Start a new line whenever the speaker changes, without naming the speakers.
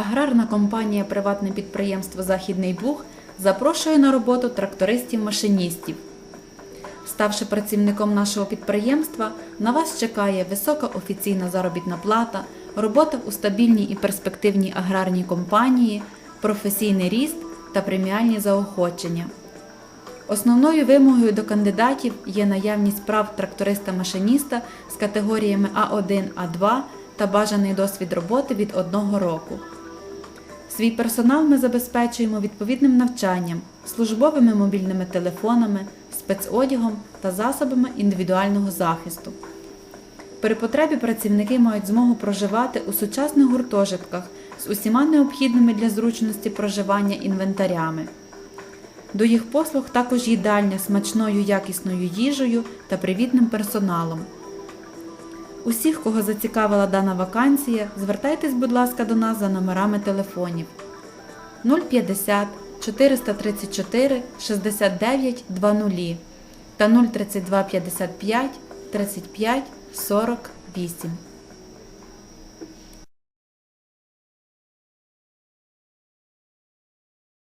Аграрна компанія Приватне підприємство Західний Буг запрошує на роботу трактористів-машиністів. Ставши працівником нашого підприємства, на вас чекає висока офіційна заробітна плата, робота у стабільній і перспективній аграрній компанії, професійний ріст та преміальні заохочення. Основною вимогою до кандидатів є наявність прав тракториста-машиніста з категоріями А1, А2 та бажаний досвід роботи від одного року. Свій персонал ми забезпечуємо відповідним навчанням, службовими мобільними телефонами, спецодягом та засобами індивідуального захисту. При потребі працівники мають змогу проживати у сучасних гуртожитках з усіма необхідними для зручності проживання інвентарями. До їх послуг також їдальня смачною якісною їжею та привітним персоналом. Усіх, кого зацікавила дана вакансія, звертайтесь, будь ласка, до нас за номерами телефонів 050 434 69 20 та 032 55 35 48.